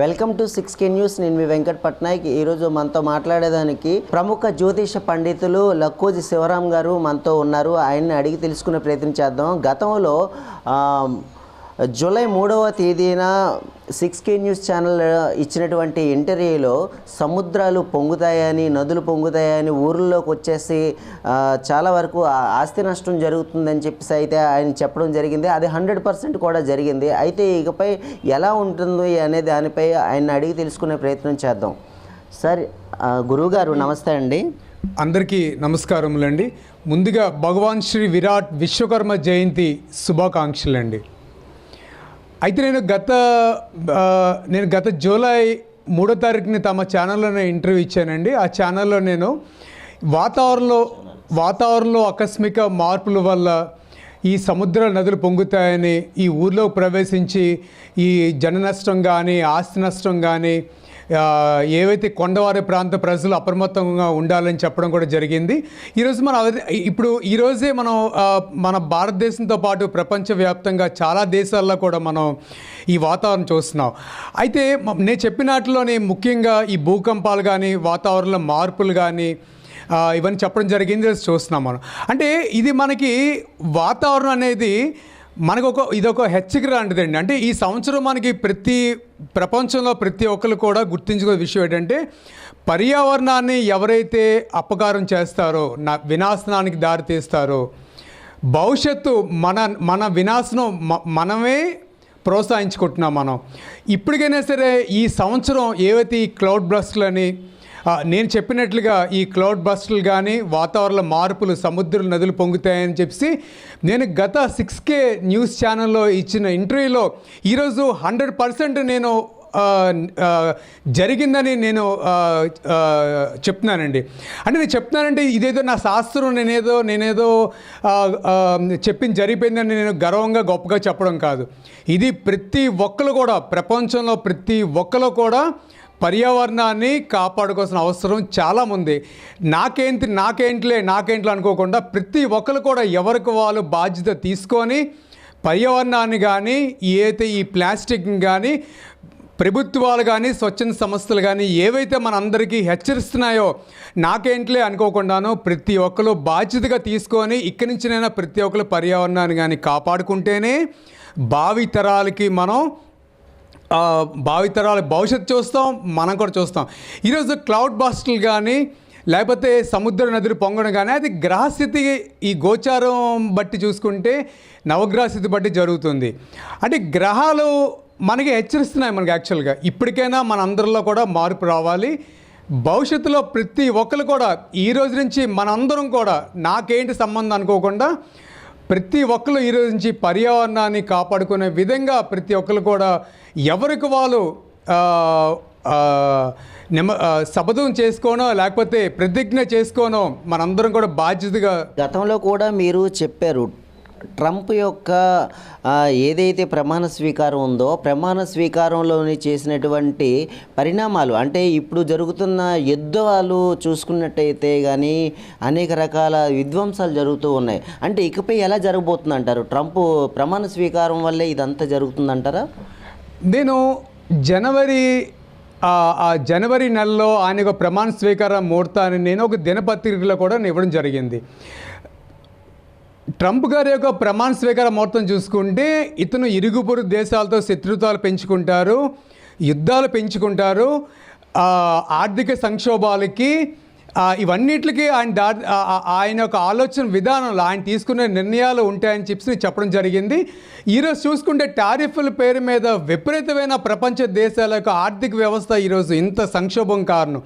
Welcome to six K news. నేను మీ వెంకట్ పట్నాయక్. ఈరోజు మనతో మాట్లాడేదానికి ప్రముఖ జ్యోతిష పండితులు లక్కోజి శివరాం గారు మనతో ఉన్నారు. ఆయన్ని అడిగి తెలుసుకునే ప్రయత్నం చేద్దాం. గతంలో జూలై మూడవ తేదీన సిక్స్ కే న్యూస్ ఛానల్ ఇచ్చినటువంటి ఇంటర్వ్యూలో సముద్రాలు పొంగుతాయని నదులు పొంగుతాయని ఊర్లోకి వచ్చేసి చాలా వరకు ఆస్తి నష్టం జరుగుతుందని చెప్పేసి అయితే ఆయన చెప్పడం జరిగింది. అది హండ్రెడ్ పర్సెంట్ కూడా జరిగింది. అయితే ఇకపై ఎలా ఉంటుంది అనే దానిపై ఆయన అడిగి తెలుసుకునే ప్రయత్నం చేద్దాం. సార్ గురువుగారు నమస్తే అండి. అందరికీ నమస్కారములండి. ముందుగా భగవాన్ శ్రీ విరాట్ విశ్వకర్మ జయంతి శుభాకాంక్షలండి. అయితే నేను గత నేను గత జూలై మూడో తారీఖుని తమ ఛానల్లో నేను ఇంటర్వ్యూ ఇచ్చానండి. ఆ ఛానల్లో నేను వాతావరణంలో వాతావరణంలో ఆకస్మిక మార్పుల వల్ల ఈ సముద్ర నదులు పొంగుతాయని ఈ ఊర్లో ప్రవేశించి ఈ జన నష్టం కానీ ఆస్తి నష్టం కానీ ఏవైతే కొండవారి ప్రాంత ప్రజలు అప్రమత్తంగా ఉండాలని చెప్పడం కూడా జరిగింది. ఈరోజు మనం ఇప్పుడు ఈరోజే మనం మన భారతదేశంతో పాటు ప్రపంచవ్యాప్తంగా చాలా దేశాల్లో కూడా మనం ఈ వాతావరణం చూస్తున్నాం. అయితే నేను చెప్పినట్లోనే ముఖ్యంగా ఈ భూకంపాలు కానీ వాతావరణంలో మార్పులు కానీ ఇవన్నీ చెప్పడం జరిగింది. చూస్తున్నాం మనం. అంటే ఇది మనకి వాతావరణం అనేది మనకు ఒక ఇదొక హెచ్చరిక లాంటిదండి. అంటే ఈ సంవత్సరం మనకి ప్రతి ప్రపంచంలో ప్రతి ఒక్కరు కూడా గుర్తించుకునే విషయం ఏంటంటే పర్యావరణాన్ని ఎవరైతే అపకారం చేస్తారో నా వినాశనానికి దారితీస్తారో భవిష్యత్తు మన మన వినాశనం మనమే ప్రోత్సహించుకుంటున్నాం మనం. ఇప్పటికైనా సరే ఈ సంవత్సరం ఏవైతే ఈ క్లౌడ్ బ్రస్ట్లని నేను చెప్పినట్లుగా ఈ క్లౌడ్ బస్టులు కానీ వాతావరణ మార్పులు సముద్ర నదులు పొంగుతాయని చెప్పి నేను గత సిక్స్ కే న్యూస్ ఛానల్లో ఇచ్చిన ఇంటర్వ్యూలో ఈరోజు హండ్రెడ్ పర్సెంట్ నేను జరిగిందని నేను చెప్తున్నానండి. అంటే నేను చెప్తున్నానంటే ఇదేదో నా శాస్త్రం నేనేదో నేనేదో చెప్పింది జరిగిపోయిందని నేను గర్వంగా గొప్పగా చెప్పడం కాదు. ఇది ప్రతి ఒక్కరు కూడా ప్రపంచంలో ప్రతి ఒక్కరు కూడా పర్యావరణాన్ని కాపాడుకోవాల్సిన అవసరం చాలా ఉంది నాకేంటి నాకేంట్లే నాకేంట్లో అనుకోకుండా ప్రతి ఒక్కరు కూడా ఎవరికి వాళ్ళు బాధ్యత తీసుకొని పర్యావరణాన్ని కానీ ఏదైతే ఈ ప్లాస్టిక్ని కానీ ప్రభుత్వాలు కానీ స్వచ్ఛంద సంస్థలు కానీ ఏవైతే మనందరికీ హెచ్చరిస్తున్నాయో నాకేంట్లే అనుకోకుండాను ప్రతి ఒక్కరు బాధ్యతగా తీసుకొని ఇక్కడి నుంచినైనా ప్రతి ఒక్కరు పర్యావరణాన్ని కానీ కాపాడుకుంటేనే భావి తరాలకి మనం భావితరాల భవిష్యత్తు చూస్తాం మనం కూడా చూస్తాం. ఈరోజు క్లౌడ్ బాస్టులు కానీ లేకపోతే సముద్ర నదులు పొంగడం కానీ అది గ్రహస్థితి ఈ గోచారం బట్టి చూసుకుంటే నవగ్రహ స్థితి బట్టి జరుగుతుంది. అంటే గ్రహాలు మనకి హెచ్చరిస్తున్నాయి మనకి యాక్చువల్గా. ఇప్పటికైనా మన అందరిలో కూడా మార్పు రావాలి. భవిష్యత్తులో ప్రతి ఒక్కరు కూడా ఈ రోజు నుంచి మనందరం కూడా నాకేంటి సంబంధం అనుకోకుండా ప్రతి ఒక్కరు ఈ రోజు నుంచి పర్యావరణాన్ని కాపాడుకునే విధంగా ప్రతి ఒక్కరు కూడా ఎవరికి వాళ్ళు నిమ శపథం చేసుకోనో లేకపోతే ప్రతిజ్ఞ చేసుకోనో మనందరం కూడా బాధ్యతగా గతంలో కూడా మీరు చెప్పారు ట్రంప్ యొక్క ఏదైతే ప్రమాణ స్వీకారం ఉందో ప్రమాణ స్వీకారంలోని చేసినటువంటి పరిణామాలు అంటే ఇప్పుడు జరుగుతున్న యుద్ధాలు చూసుకున్నట్టయితే కానీ అనేక రకాల విధ్వంసాలు జరుగుతూ ఉన్నాయి. అంటే ఇకపై ఎలా జరగబోతుంది అంటారు ట్రంప్ ప్రమాణ స్వీకారం వల్లే ఇదంతా జరుగుతుందంటారా? నేను జనవరి ఆ జనవరి నెలలో ఆయన యొక్క ప్రమాణ స్వీకార ముహూర్తాన్ని నేను ఒక దినపత్రికలో కూడా ఇవ్వడం జరిగింది. ట్రంప్ గారి యొక్క ప్రమాణ స్వీకార ముహూర్తం చూసుకుంటే ఇతను ఇరుగు పొరుగు దేశాలతో శత్రుత్వాలు పెంచుకుంటారు యుద్ధాలు పెంచుకుంటారు ఆర్థిక సంక్షోభాలకి ఇవన్నిటికి ఆయన దా ఆయన యొక్క ఆలోచన విధానంలో ఆయన తీసుకునే నిర్ణయాలు ఉంటాయని చెప్పి చెప్పడం జరిగింది. ఈరోజు చూసుకుంటే టారిఫ్ల పేరు మీద విపరీతమైన ప్రపంచ దేశాల యొక్క ఆర్థిక వ్యవస్థ ఈరోజు ఇంత సంక్షోభం కారణం.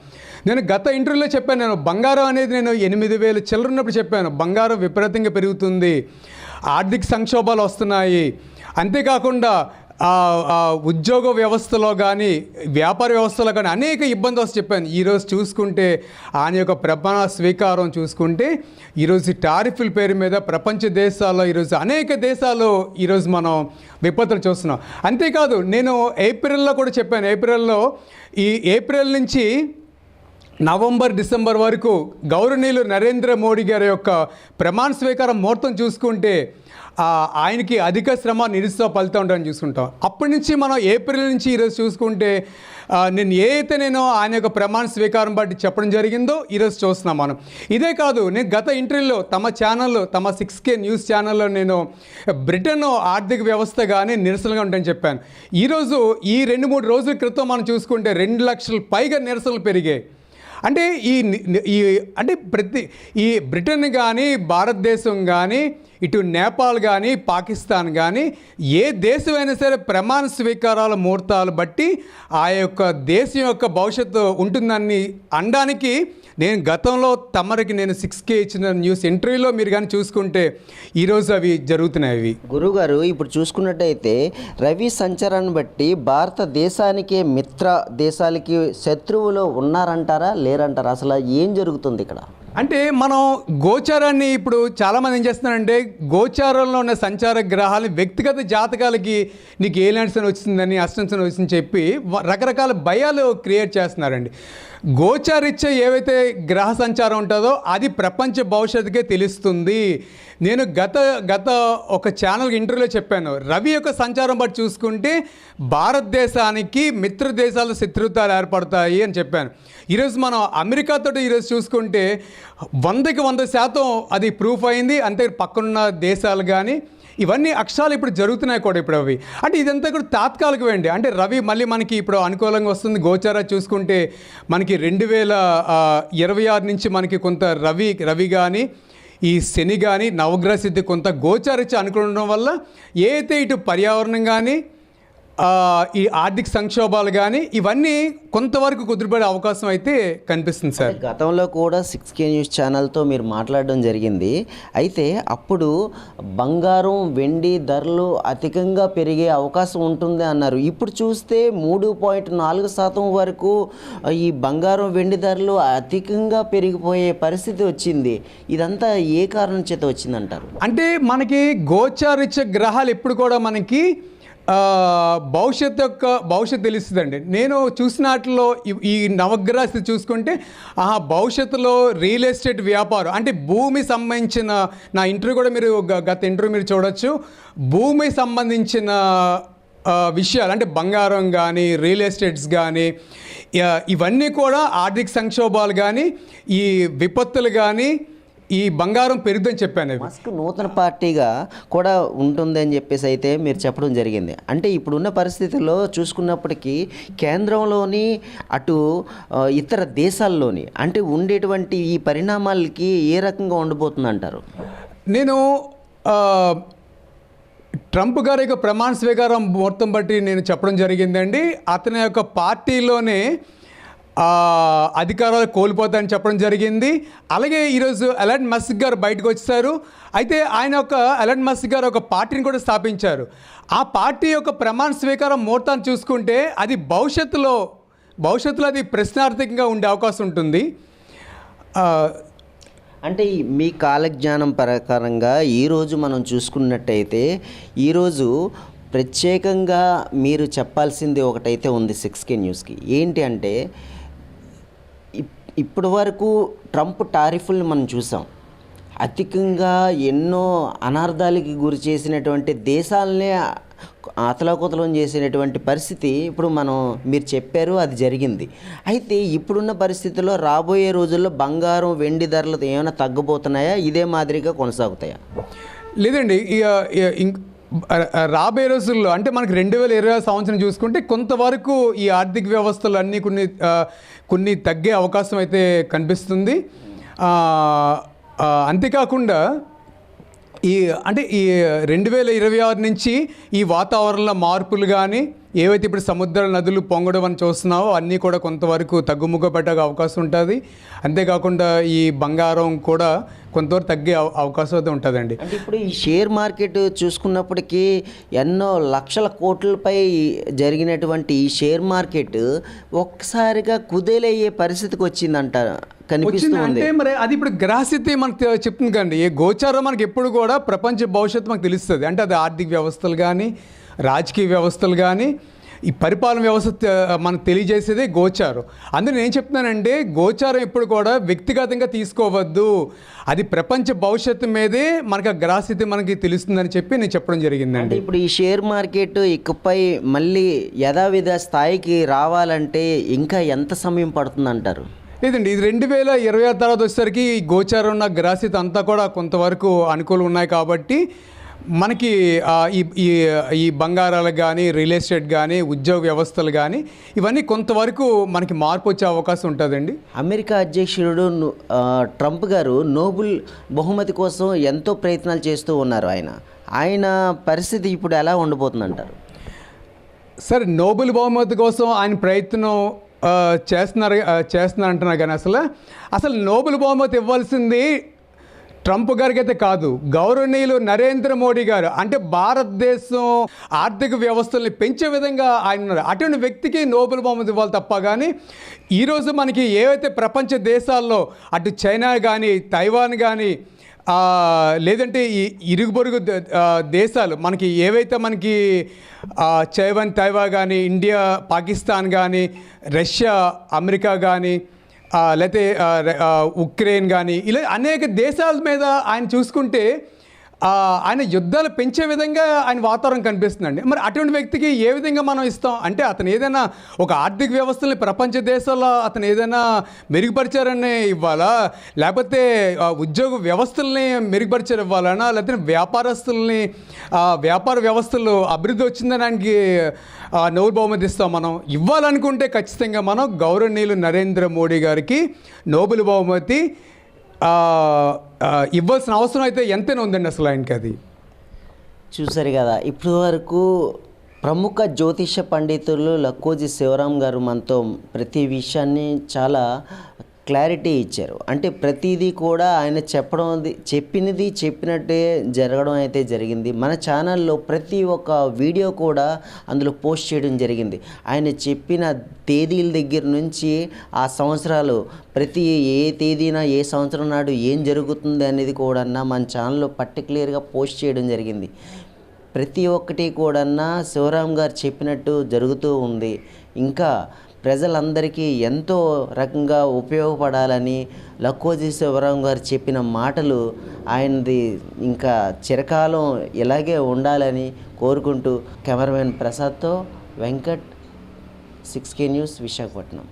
నేను గత ఇంటర్వ్యూలో చెప్పాను నేను బంగారం అనేది నేను ఎనిమిది వేలు చిల్లరున్నప్పుడు చెప్పాను బంగారం విపరీతంగా పెరుగుతుంది ఆర్థిక సంక్షోభాలు వస్తున్నాయి. అంతేకాకుండా ఉద్యోగ వ్యవస్థలో కానీ వ్యాపార వ్యవస్థలో కానీ అనేక ఇబ్బందులు వస్తే చెప్పాను. ఈరోజు చూసుకుంటే ఆయన యొక్క ప్రమాణ స్వీకారం చూసుకుంటే ఈరోజు టారిఫ్ల పేరు మీద ప్రపంచ దేశాల్లో ఈరోజు అనేక దేశాలు ఈరోజు మనం విపత్తులు చూస్తున్నాం. అంతేకాదు నేను ఏప్రిల్లో కూడా చెప్పాను. ఏప్రిల్లో ఈ ఏప్రిల్ నుంచి నవంబర్ డిసెంబర్ వరకు గౌరవనీయులు నరేంద్ర మోడీ గారి యొక్క ప్రమాణ స్వీకారం ముహూర్తం చూసుకుంటే ఆయనకి అధిక శ్రమ నిరుత్సాహ ఫలితం ఉండడం చూసుకుంటాం. అప్పటి నుంచి మనం ఏప్రిల్ నుంచి ఈరోజు చూసుకుంటే నేను ఏ అయితే నేను ఆయన యొక్క ప్రమాణ స్వీకారం బట్టి చెప్పడం జరిగిందో ఈరోజు చూస్తున్నాం మనం. ఇదే కాదు నేను గత ఇంటర్వ్యూలో తమ ఛానల్లో తమ సిక్స్ కే న్యూస్ ఛానల్లో నేను బ్రిటన్ ఆర్థిక వ్యవస్థ కానీ నిరసనగా ఉంటాయని చెప్పాను. ఈరోజు ఈ రెండు మూడు రోజుల క్రితం మనం చూసుకుంటే రెండు లక్షల పైగా నిరసనలు పెరిగాయి. అంటే ఈ ఈ అంటే ప్రతి ఈ బ్రిటన్ కానీ భారతదేశం కానీ ఇటు నేపాల్ కానీ పాకిస్తాన్ కానీ ఏ దేశమైనా సరే ప్రమాణ స్వీకారాల ముహూర్తాలు బట్టి ఆ యొక్క దేశం యొక్క భవిష్యత్తు ఉంటుందని అనడానికి నేను గతంలో తమరికి నేను సిక్స్ కే ఇచ్చిన న్యూస్ ఇంటర్వ్యూలో మీరు కానీ చూసుకుంటే ఈరోజు అవి జరుగుతున్నాయి అవి. గురుగారు ఇప్పుడు చూసుకున్నట్టయితే రవి సంచారాన్ని బట్టి భారతదేశానికి మిత్ర దేశాలకి శత్రువులు ఉన్నారంటారా లేరంటారా? అసలు ఏం జరుగుతుంది ఇక్కడ? అంటే మనం గోచారాన్ని ఇప్పుడు చాలామంది ఏం చేస్తున్నారంటే గోచారంలో ఉన్న సంచార గ్రహాలు వ్యక్తిగత జాతకాలకి నీకు ఏ అని వచ్చిందని అష్టంశన వచ్చిందని చెప్పి రకరకాల భయాలు క్రియేట్ చేస్తున్నారండి. గోచారిత్య ఏవైతే గ్రహ సంచారం ఉంటుందో అది ప్రపంచ భవిష్యత్తుకే తెలుస్తుంది. నేను గత గత ఒక ఛానల్ ఇంటర్వ్యూలో చెప్పాను. రవి యొక్క సంచారం బట్టి చూసుకుంటే భారతదేశానికి మిత్ర దేశాల శత్రుత్వాలు ఏర్పడతాయి అని చెప్పాను. ఈరోజు మనం అమెరికాతో ఈరోజు చూసుకుంటే వందకి వంద శాతం అది ప్రూఫ్ అయింది. అంతే పక్కనున్న దేశాలు కానీ ఇవన్నీ అక్షరాలు ఇప్పుడు జరుగుతున్నాయి కూడా ఇప్పుడు అవి. అంటే ఇదంతా కూడా తాత్కాలికమండి అంటే రవి మళ్ళీ మనకి ఇప్పుడు అనుకూలంగా వస్తుంది. గోచార చూసుకుంటే మనకి రెండు వేల ఇరవై ఆరు నుంచి మనకి కొంత రవి రవి కానీ ఈ శని కానీ నవగ్రహ సిద్ధి కొంత గోచారిత్య అనుకుండడం వల్ల ఏ అయితే ఇటు పర్యావరణం కానీ ఈ ఆర్థిక సంక్షోభాలు కానీ ఇవన్నీ కొంతవరకు కుదిరిపడే అవకాశం అయితే కనిపిస్తుంది సార్. గతంలో కూడా సిక్స్ కే న్యూస్ ఛానల్తో మీరు మాట్లాడడం జరిగింది. అయితే అప్పుడు బంగారం వెండి ధరలు అధికంగా పెరిగే అవకాశం ఉంటుంది అన్నారు. ఇప్పుడు చూస్తే మూడు పాయింట్ నాలుగు శాతం వరకు ఈ బంగారం వెండి ధరలు అధికంగా పెరిగిపోయే పరిస్థితి వచ్చింది. ఇదంతా ఏ కారణం చేత వచ్చిందంటారు? అంటే మనకి గోచారిత్య గ్రహాలు ఎప్పుడు కూడా మనకి భవిష్యత్ యొక్క భవిష్యత్తు తెలుస్తుందండి. నేను చూసినట్లో ఈ- ఈ చూసుకుంటే ఆ భవిష్యత్తులో రియల్ ఎస్టేట్ వ్యాపారం అంటే భూమి సంబంధించిన నా ఇంటర్వ్యూ కూడా మీరు గత ఇంటర్వ్యూ మీరు చూడొచ్చు. భూమి సంబంధించిన విషయాలు అంటే బంగారం కానీ రియల్ ఎస్టేట్స్ కానీ ఇవన్నీ కూడా ఆర్థిక సంక్షోభాలు కానీ ఈ విపత్తులు కానీ ఈ బంగారం పెరుగుదని చెప్పాను మస్క్ నూతన పార్టీగా కూడా ఉంటుంది అని చెప్పేసి అయితే మీరు చెప్పడం జరిగింది. అంటే ఇప్పుడున్న పరిస్థితుల్లో చూసుకున్నప్పటికీ కేంద్రంలోని అటు ఇతర దేశాల్లోని అంటే ఉండేటువంటి ఈ పరిణామాలకి ఏ రకంగా ఉండబోతుంది అంటారు నేను ట్రంప్ గారి యొక్క ప్రమాణ స్వీకారం ముహూర్తం బట్టి నేను చెప్పడం జరిగిందండి. అతని యొక్క పార్టీలోనే అధికారాలు కోల్పోతాయని చెప్పడం జరిగింది. అలాగే ఈరోజు ఎలన్ మస్క్ గారు బయటకు వచ్చారు. అయితే ఆయన ఒక ఎలన్ మస్క్ గారు ఒక పార్టీని కూడా స్థాపించారు. ఆ పార్టీ యొక్క ప్రమాణ స్వీకారం ముహూర్తాన్ని చూసుకుంటే అది భవిష్యత్తులో భవిష్యత్తులో అది ప్రశ్నార్థకంగా ఉండే అవకాశం ఉంటుంది. అంటే మీ కాలజ్ఞానం ప్రకారంగా ఈరోజు మనం చూసుకున్నట్టయితే ఈరోజు ప్రత్యేకంగా మీరు చెప్పాల్సింది ఒకటైతే ఉంది సిక్స్ కే న్యూస్కి. ఏంటి అంటే ఇప్పటి వరకు ట్రంప్ టారిఫ్లను మనం చూసాం. అధికంగా ఎన్నో అనార్థాలకి గురి చేసినటువంటి దేశాలనే అతలాకుతలం చేసినటువంటి పరిస్థితి ఇప్పుడు మనం మీరు చెప్పారు అది జరిగింది. అయితే ఇప్పుడున్న పరిస్థితుల్లో రాబోయే రోజుల్లో బంగారం వెండి ధరలు ఏమైనా తగ్గబోతున్నాయా? ఇదే మాదిరిగా కొనసాగుతాయా? లేదండి ఇక రాబోయే రోజుల్లో అంటే మనకి రెండు వేల ఇరవై సంవత్సరం చూసుకుంటే కొంతవరకు ఈ ఆర్థిక వ్యవస్థలు అన్నీ కొన్ని కొన్ని తగ్గే అవకాశం అయితే కనిపిస్తుంది. అంతేకాకుండా ఈ అంటే ఈ రెండు వేల ఇరవై ఆరు నుంచి ఈ వాతావరణంలో మార్పులు కానీ ఏవైతే ఇప్పుడు సముద్ర నదులు పొంగడం అని చూస్తున్నావో అన్నీ కూడా కొంతవరకు తగ్గుముఖపట్టే అవకాశం ఉంటుంది. అంతేకాకుండా ఈ బంగారం కూడా కొంతవరకు తగ్గే అవ- అవకాశం అయితే ఉంటుందండి. అంటే ఇప్పుడు ఈ షేర్ మార్కెట్ చూసుకున్నప్పటికీ ఎన్నో లక్షల కోట్లపై జరిగినటువంటి ఈ షేర్ మార్కెట్ ఒక్కసారిగా కుదేలయ్యే పరిస్థితికి వచ్చిందంట. అంటే మరి అది ఇప్పుడు గ్రహస్థితి మనకు చెప్తుంది కండి ఏ గోచారం మనకి ఎప్పుడు కూడా ప్రపంచ భవిష్యత్తు మనకు తెలుస్తుంది. అంటే అది ఆర్థిక వ్యవస్థలు కానీ రాజకీయ వ్యవస్థలు కానీ ఈ పరిపాలన వ్యవస్థ మనకు తెలియజేసేదే గోచారం. అందులో నేను చెప్తున్నానంటే గోచారం ఎప్పుడు కూడా వ్యక్తిగతంగా తీసుకోవద్దు. అది ప్రపంచ భవిష్యత్తు మీదే మనకు ఆ గ్రాస్థితి మనకి తెలుస్తుందని చెప్పి నేను చెప్పడం జరిగిందండి. ఇప్పుడు ఈ షేర్ మార్కెట్ ఇకపై మళ్ళీ యథావిధ స్థాయికి రావాలంటే ఇంకా ఎంత సమయం పడుతుందంటారు? లేదండి ఇది రెండు వేల ఇరవై ఆరు తర్వాత వచ్చేసరికి ఈ గోచారం ఉన్న గ్రాస్థితి అంతా కూడా కొంతవరకు అనుకూలం ఉన్నాయి కాబట్టి మనకి ఈ ఈ ఈ బంగారాలకు కానీ రియల్ ఎస్టేట్ కానీ ఉద్యోగ వ్యవస్థలు కానీ ఇవన్నీ కొంతవరకు మనకి మార్పు వచ్చే అవకాశం ఉంటుందండి. అమెరికా అధ్యక్షుడు ట్రంప్ గారు నోబుల్ బహుమతి కోసం ఎంతో ప్రయత్నాలు చేస్తూ ఉన్నారు ఆయన. ఆయన పరిస్థితి ఇప్పుడు ఎలా ఉండబోతుందంటారు సరే నోబెల్ బహుమతి కోసం ఆయన ప్రయత్నం చేస్తున్నారు ఆ, చేస్తున్నారు అంటున్నారు కానీ అసలు అసలు నోబెల్ బహుమతి ఇవ్వాల్సింది ట్రంప్ గారికి అయితే కాదు గౌరవనీయులు నరేంద్ర మోడీ గారు. అంటే భారతదేశం ఆర్థిక వ్యవస్థల్ని పెంచే విధంగా ఆయన ఉన్నారు. అటువంటి వ్యక్తికి నోబెల్ బహుమతి ఇవ్వాలి తప్ప కానీ ఈరోజు మనకి ఏవైతే ప్రపంచ దేశాల్లో అటు చైనా కానీ తైవాన్ కానీ లేదంటే ఈ ఇరుగు పొరుగు ద- దేశాలు మనకి ఏవైతే మనకి చైవన్ తైవా కానీ ఇండియా పాకిస్తాన్ కానీ రష్యా అమెరికా కానీ లేకపోతే ఉక్రెయిన్ కానీ ఇలా అనేక దేశాల మీద ఆయన చూసుకుంటే ఆయన యుద్ధాలు పెంచే విధంగా ఆయన వాతావరణం కనిపిస్తుందండి. మరి అటువంటి వ్యక్తికి ఏ విధంగా మనం ఇస్తాం? అంటే అతను ఏదైనా ఒక ఆర్థిక వ్యవస్థని ప్రపంచ దేశాల్లో అతను ఏదైనా మెరుగుపరిచారని ఇవ్వాలా? లేకపోతే ఉద్యోగ వ్యవస్థల్ని మెరుగుపరిచారు ఇవ్వాలనా లేకపోతే వ్యాపారస్తుల్ని వ్యాపార వ్యవస్థలు అభివృద్ధి వచ్చిందని ఆయనకి నోబెల్ బహుమతి ఇస్తాం మనం. ఇవ్వాలనుకుంటే ఖచ్చితంగా మనం గౌరవనీయులు నరేంద్ర మోడీ గారికి నోబెల్ బహుమతి ఇవ్వాల్సిన అవసరం అయితే ఎంతైనా ఉందండి అసలు ఆయనకి అది. చూసారు కదా ఇప్పటి వరకు ప్రముఖ జ్యోతిష పండితులు లక్కోజీ శివరాం గారు మనతో ప్రతి విషయాన్ని చాలా క్లారిటీ ఇచ్చారు. అంటే ప్రతిదీ కూడా ఆయన చెప్పడం చెప్పినది చెప్పినట్టే జరగడం అయితే జరిగింది. మన ఛానల్లో ప్రతి ఒక్క వీడియో కూడా అందులో పోస్ట్ చేయడం జరిగింది. ఆయన చెప్పిన తేదీల దగ్గర నుంచి ఆ సంవత్సరాలు ప్రతి ఏ తేదీన ఏ సంవత్సరం నాడు ఏం జరుగుతుంది అనేది కూడా మన ఛానల్లో పర్టికులర్గా పోస్ట్ చేయడం జరిగింది. ప్రతి ఒక్కటి కూడా శివరాం గారు చెప్పినట్టు జరుగుతూ ఉంది. ఇంకా ప్రజలందరికీ ఎంతో రకంగా ఉపయోగపడాలని లక్కోజీ శివరాం గారు చెప్పిన మాటలు ఆయనది ఇంకా చిరకాలం ఇలాగే ఉండాలని కోరుకుంటూ cameraman ప్రసాద్తో Venkat six K news Visakhapatnam.